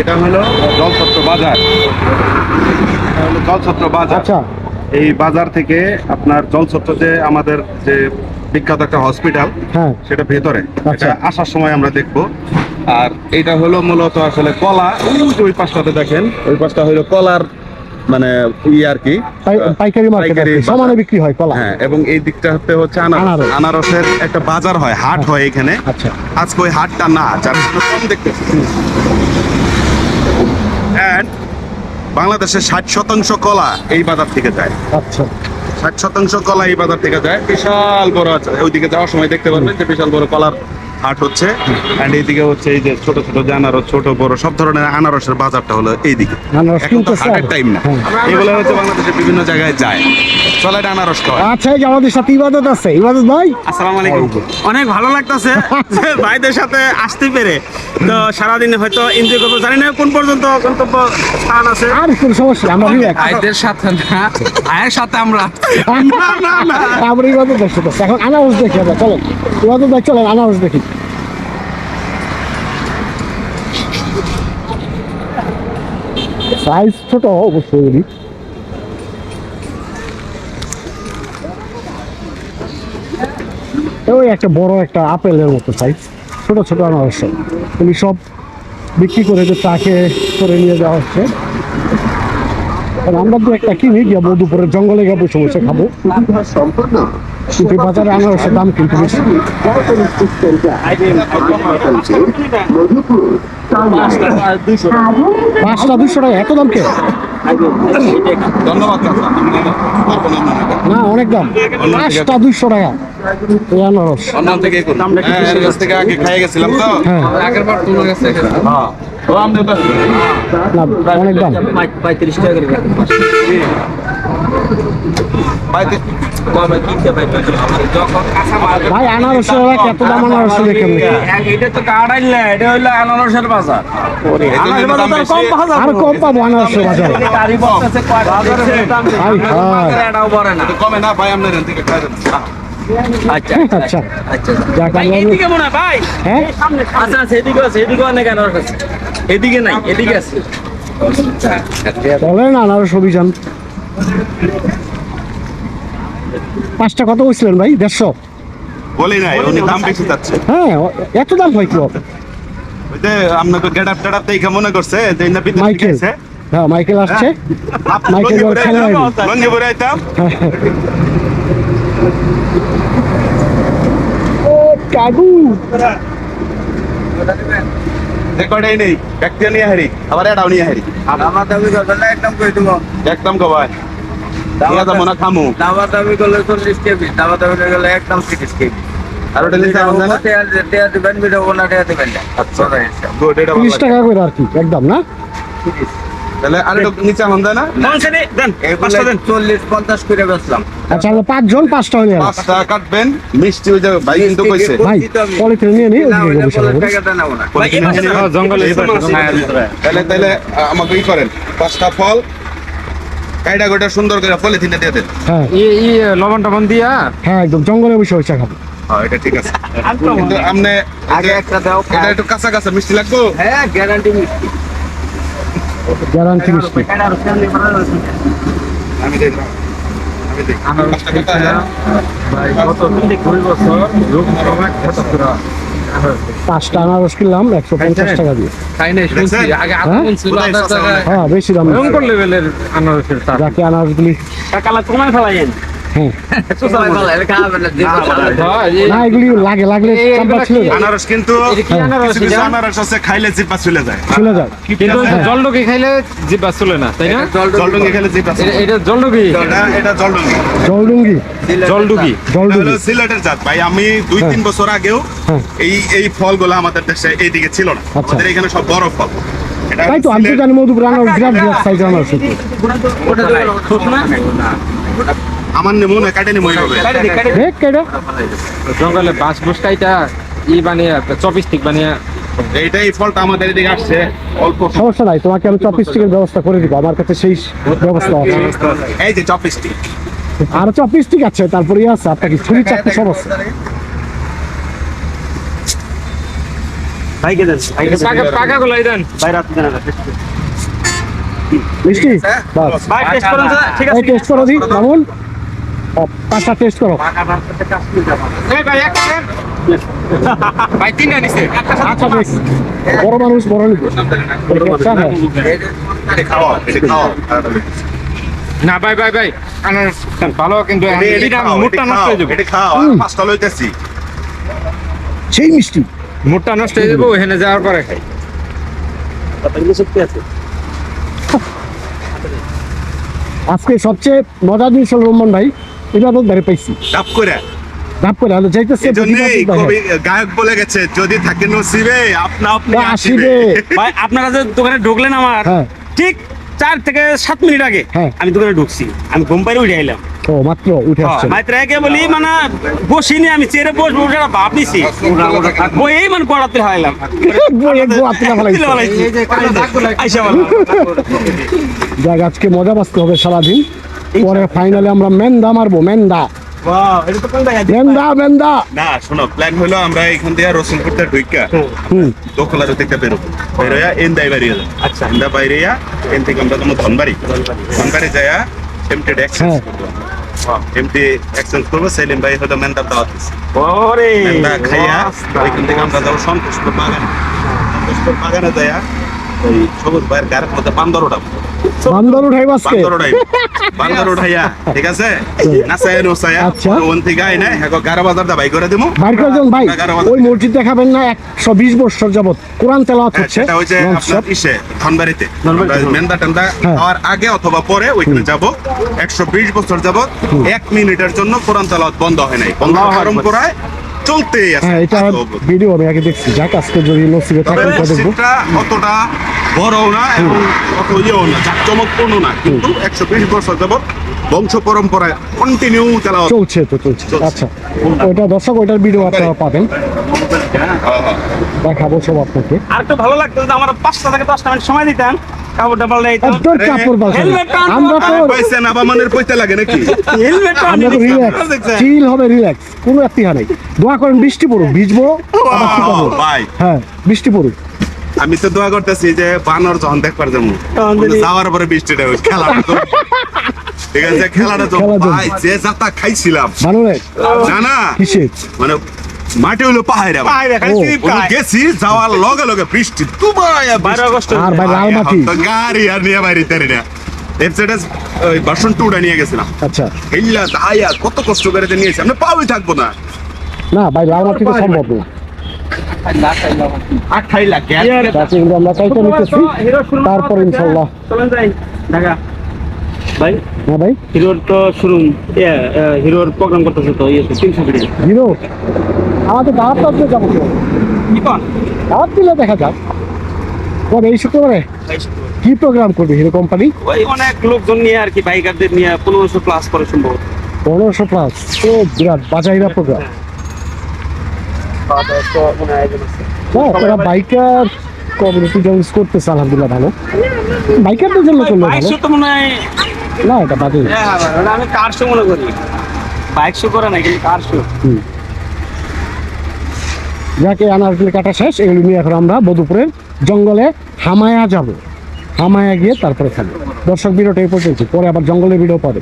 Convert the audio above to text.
এটা হলো জলছত্র বাজার। জলছত্র বাজার। আচ্ছা। এই বাজার থেকে আপনার জলছত্র যে আমাদের যে বিখ্যাত একটা হসপিটাল হ্যাঁ। সেটা ভেতরে। আচ্ছা। এটা আসার সময় আমরা দেখব। আর এটা হলো মূলত আসলে কলা। ওই পাশটাতে দেখেন ওই পাশটা হলো কলার মানে ই আর কি পাইকারি মার্কেট পাইকারি সমানে বিক্রি হয় কলা। হ্যাঁ এবং এই দিকটা হচ্ছে আনারস। আনারস। আনারসের একটা বাজার হয় হাট হয় এখানে। আচ্ছা। আজকে ওই হাটটা না যার জন্য কম দেখতেছি। And বাংলাদেশের ষাট শতাংশ কলা এই বাজার থেকে যায়। আচ্ছা। ষাট শতাংশ কলা এই বাজার থেকে যায়। বিশাল বড় আছে। ওইদিকে যাওয়ার সময় দেখতে পারবেন যে বিশাল বড় কলার হাট হচ্ছে। অ্যান্ড এইদিকে হচ্ছে এই যে ছোট ছোট যে আনারস ছোট বড় সব ধরনের আনারসের বাজারটা হলো এইদিকে। এখন তো হাটের টাইম না। হ্যাঁ। এগুলো হচ্ছে বাংলাদেশের বিভিন্ন জায়গায় যায়। চলে এটা আনারস খাওয়া আচ্ছা এই যে আমাদের সাথে ইবাদত আছে। ইবাদত ভাই? আসসালামু আলাইকুম। অনেক ভালো লাগতেছে ভাইদের সাথে আসতে পেরে। তো সারাদিন হয়তো এনজয় করব। জানি না কোন পর্যন্ত গন্তব্য স্থান আছে। আর কোন সমস্যা আমরা রিল্যাক্স ভাইদের সাথে না ভাইয়ের সাথে আমরা। না না না। আমরা ইবাদত দেখতে এখন আনারস দেখি আমরা চলো। ইবাদত ভাই চলেন আনারস দেখি। সাইজ ছোট অবশ্যই। ওই একটা বড় একটা আপেলের মতো সাইজ ছোটো ছোট আনারস। উনি সব বিক্রি করে যে তাকে করে নিয়ে যাওয়া হচ্ছে। আমরা তো একটা কিনি গিয়ে দুপুরে জঙ্গলে গিয়ে বসে বসে খাব। কিন্তু বাজারে আনারসের দাম কিন্তু বেশি। পাঁচটা দুশো টাকা এত দাম কে? না। না অনেক দাম। পাঁচটা দুশো টাকা এই আনারস। থেকে হ্যাঁ থেকে আগে খাইয়ে গেছিলাম তো। হ্যাঁ। আগের বার তোমার কাছে হ্যাঁ অনেক দাম। পঁয়ত্রিশ টাকা করে ভাই আনারসের এলাকা এত দাম আনারস দেখে আমি এটা তো কার্ড আনলে এটা হইল আনারসের বাজার। আনারসের বাজার তো কম বাজার আর কম পাবো আনারসের বাজারে। ভাই দেন। আচ্ছা আচ্ছা আচ্ছা। মনে হয় ভাই। হ্যাঁ? আচ্ছা আচ্ছা এদিকে অনেক আনারস আছে। এদিকে নাই এদিকে আছে। চলেন আনারস অভিযান। পাঁচটা কত বলছিলেন ভাই? দেড়শো? বলি নাই উনি দাম বেশি চাচ্ছে। হ্যাঁ এত দাম হয় কি আপনাকে গেট আপ টেট আপ দেখে মনে করছে যে না মাইকেল। এসে, হ্যাঁ মাইকেল আসছে। হ্যাঁ? মাইকেল লঙ্গি এবার পরে খেলা লঙ্গি পরে আইতাম। ও কাকু। যে কয়টাই নেই ব্যক্তি নিয়ে হারি আবার এটাও নিয়ে হারি। আমার দাবি করলে একদম কই দিব? একদম কবাই। নিয়ে দাম না খামু। দাবা দাবি করলে চল্লিশ কেবি দাবা দাবি করলে একদম তিরিশ কেবি আর ওটা নিচে আমার জানা টেয়া দিবেন ভিডিও না টেয়া দিবেন। না আচ্ছা গুড এটা ভালো তিরিশ লাগে। টাকা করে আর কি একদম না? তাহলে আর একটু নিচে আমার জানা চল্লিশ পঞ্চাশ করে বেচলাম। আচ্ছা আমরা পাঁচজন পাঁচটা হয়ে গেল। পাঁচটা কাটবেন মিষ্টি ওই যে ভাই কিন্তু কইছে। ভাই পলিথিন নিয়ে থাকব। জঙ্গলে তাহলে তাহলে আমাকে ই করেন। পাঁচটা ফল কাইডা গোটা সুন্দর করে পলিথিনে দিয়ে দেন। হ্যাঁ। ই ই লবণ টবণ দিয়া? হ্যাঁ একদম জঙ্গলে বসে বসে খাব। হ্যাঁ এটা ঠিক আছে। কিন্তু আমনে আগে একটা দাও এটা একটু কাঁচা কাঁচা মিষ্টি লাগবো? হ্যাঁ গ্যারান্টি মিষ্টি। গ্যারান্টি আমি। আমি দেই পাঁচটা হ্যাঁ আনারস কিনলাম একশো পঞ্চাশ টাকা দিয়ে। খাই নাই শুনছি। আগে হ্যাঁ? হ্যাঁ বেশি দাম। ভয়ঙ্কর লেভেলের আনারসের যাকে আনারসগুলি কালা কমায় ফেলাইন হ্যাঁ কমায় ফেলাই খাবেন না যে হয়, না। লাগে লাগলে? আনারস কিন্তু আনারস? আনারস আছে খাইলে জিব্বা চলে যায়। চলে যায়। কিন্তু জলডুকি খাইলে জিব্বা চলে না তাই না? জিব্বা এটা- যায়। এটা জলডুকি? এটা জলডুকি। এটা জলডুঙ্গি হলো সিলেটের জাত। ভাই আমি দুই তিন বছর আগেও হ্যাঁ। এই এই ফলগুলো আমাদের দেশে এইদিকে ছিল না। আচ্ছা। আমাদের এখানে সব বড় ফল তাই তো আমি তো জানি মধুপুর আনারস বিরাট বিরাট সাইজ আনারস হতো। আমার নেমু না কাটে নেমু এইভাবে। দেখ কেডা জঙ্গলে বাঁশ বুস কাইটা ই বানিয়ে চপিস্টিক বানিয়ে। এইটা এই ফলটা আমাদের এদিকে আসছে অল্প। সমস্যা নাই তোমাকে আমি চপিস্টিকের ব্যবস্থা করে দিব আমার কাছে সেই ব্যবস্থা আছে। এই যে চপস্টিক। আর চপিস্টিক আছে তারপরে আছে আপনাকে ছুরি চাকরি সব আছে। ভাইকে দেন পাকা পাকা গুলাই দেন। ভাই রাত দেন মিষ্টি? বাস ভাই টেস্ট করুন ঠিক আছে। টেস্ট করো দি মামুন। পাঁচটা টেস্ট করো। আচ্ছা বেশ। বড় মানুষ বড় আচ্ছা, না ভাই ভাই ভাই ভালো কিন্তু নষ্ট হয়ে যাবে। পাঁচটা লইতেছি। সেই মিষ্টি। মুটটা নষ্ট হয়ে যাবে ওখানে যাওয়ার পরে। খাই আজকে সবচেয়ে মজার জিনিস হলো রোমান ভাই। এটা ধরে পাইছি। ডাব করে ডাব করে হলো যাইতেছে গায়ক বলে গেছে যদি থাকে নসিবে আপনা আপনি আসিবে। ভাই আপনারা যে দোকানে ঢুকলেন আমার হ্যাঁ। ঠিক চার থেকে সাত মিনিট আগে হ্যাঁ। আমি দোকানে ঢুকছি। আমি ঘুম উঠে আইলাম। ও মাত্র উঠে আসছে মাত্র একে বলি মানে বসিনি আমি চেয়ারে বসবো ওটা ভাব নিছি। বই মানে আইসা বলো। যাক আজকে মজা বাঁচতে হবে সারাদিন। পরে ফাইনালে আমরা মেন্দা মারবো মেন্দা। বাহ এটা তো মেন্দা মেন্দা। না শোনো প্ল্যান হলো আমরা এখান থেকে রসুলপুরটা ঢুইকা হুম। থেকে বেরোবো। বেরোয়া এন্দাই বাড়িয়ে আচ্ছা। এন্দা বাইরে এন থেকে আমরা তোমার ধনবাড়ি। ধনবাড়ি। যায়া এমটি এক্সচেঞ্জ হ্যাঁ। করব। এমটি এক্সচেঞ্জ করব সেলিম ভাই হয়তো মেন্দার দাওয়াত ওরে মেন্দা খাইয়া ওইখান থেকে আমরা যাব সন্তোষপুর বাগানে। সন্তোষপুর বাগানে যায়া ওই সবুজ ভাইয়ের গাড়ির মধ্যে বান্দর উঠাবো বান্দর উঠাই আজকে? বান্দর উঠাই বান্দর উঠাইয়া ঠিক আছে? নাচায় নোচায়া আচ্ছা। ওন থেকে আই না হ্যাঁ গারো বাজার দা বাই করে দেবো বাইর করে যান ভাই। ওই মসজিদ দেখাবেন না একশো বিশ বছর যাবত কোরআন তেলাওয়াত হ্যাঁ, হচ্ছে। সেটা হচ্ছে non-stop। আপনার ইসে ধনবাড়িতে। ধনবাড়িতে। মেন্দা টেন্দা। আগে অথবা পরে ওইখানে যাব। একশো বিশ বছর যাবত এক মিনিটের জন্য কোরআন তালাওয়াত বন্ধ হয় নাই। বন্ধ আরম্ভ আকবার। চলতেই আছে। হ্যাঁ এটা ভিডিও আমি আগে দেখছি। যাক আজকে যদি নসিবে তবে থাকে তো দেখব। অতটা বড়ও না এবং অত ইয়েও না জাকজমকপূর্ণ না। কিন্তু একশো বিশ বছর যাবত বংশ পরম্পরায় কন্টিনিউ তেলাওয়াত চলছে তো চলছে। আচ্ছা। ওইটা দর্শক ওইটার ভিডিও আপনারা পাবেন। হ্যাঁ, হ্যাঁ। দেখাবো সব আপনাকে। আর একটু ভালো লাগতো যদি আমার পাঁচটা থেকে দশটা মিনিট সময় দিতাম কাপড়টা পাল্টে দিতাম তোর কাপড় বাসা আমরা তো পয়সা না বা পয়সা লাগে নাকি? হেলমেটটা আমরা তো রিল্যাক্স চিল হবে। রিল্যাক্স কোনো এতিহা নেই দোয়া করেন বৃষ্টি পড়ুক ভিজবো আবার শুকাবো ভাই। হ্যাঁ বৃষ্টি পড়ুক। আমি তো দোয়া করতেছি যে বানর যখন দেখবার যাব যদি- যাওয়ার পরে বৃষ্টিটা তো- ঠিক আছে খেলাটা তো ভাই যে যাতা খাইছিলাম। না না। মানে মাটি হইল পাহাড়ে। পায়ে দেখাইছি ও, ওখানে গেছি যাওয়ার লগে লগে বৃষ্টি দুবাই বারো আগস্ট আর ভাই লাল মাটি। গাড়ি আর নিয়ে বাইরে তেরে না। এফসেডেস ওই ভার্সন টুটা নিয়ে গেছিলাম। আচ্ছা। হেল্লা দায়া কত কষ্ট করে যে নিয়েছি আমরা পাওই থাকব না। না ভাই লাল মাটি তো সম্ভব না। তারপর ইনশাল্লাহ। চলেন যাই। ঢাকা। ভাই? হ্যাঁ ভাই। হিরোর তো শোরুম হিরোর প্রোগ্রাম করতেছে তো ইয়ে তিনশো কোটি হিরো? আমাদের দাওয়াত টাওয়াত যাব তো। কি কন? দাওয়াত দিলে দেখা যাক। কবে? এই শুক্রবারে? কি প্রোগ্রাম করবে হিরো কোম্পানি ওই অনেক লোকজন নিয়ে আর কি বাইকারদের নিয়ে পনেরোশো প্লাস করে সম্ভব। পনেরোশো প্লাস ও বিরাট বাজাইরা প্রোগ্রাম তারা বাইকার কমিউনিটি জয়েন্স করতেছে আলহামদুলিল্লাহ ভালো। বাইকারদের জন্য করলে ভালো। তো মনে হয় না এটা বাজে। হ্যাঁ, ওটা আমি কার শো মনে করি। বাইক শো করে না কিন্তু কার শো যাকে আনারগুলি কাটা শেষ এগুলি নিয়ে এখন আমরা বধুপুরের জঙ্গলে হামায়া যাব। হামায়া গিয়ে তারপরে খাব। দর্শক ভিডিওটা এই পর্যন্ত। পরে আবার জঙ্গলের ভিডিও পাবে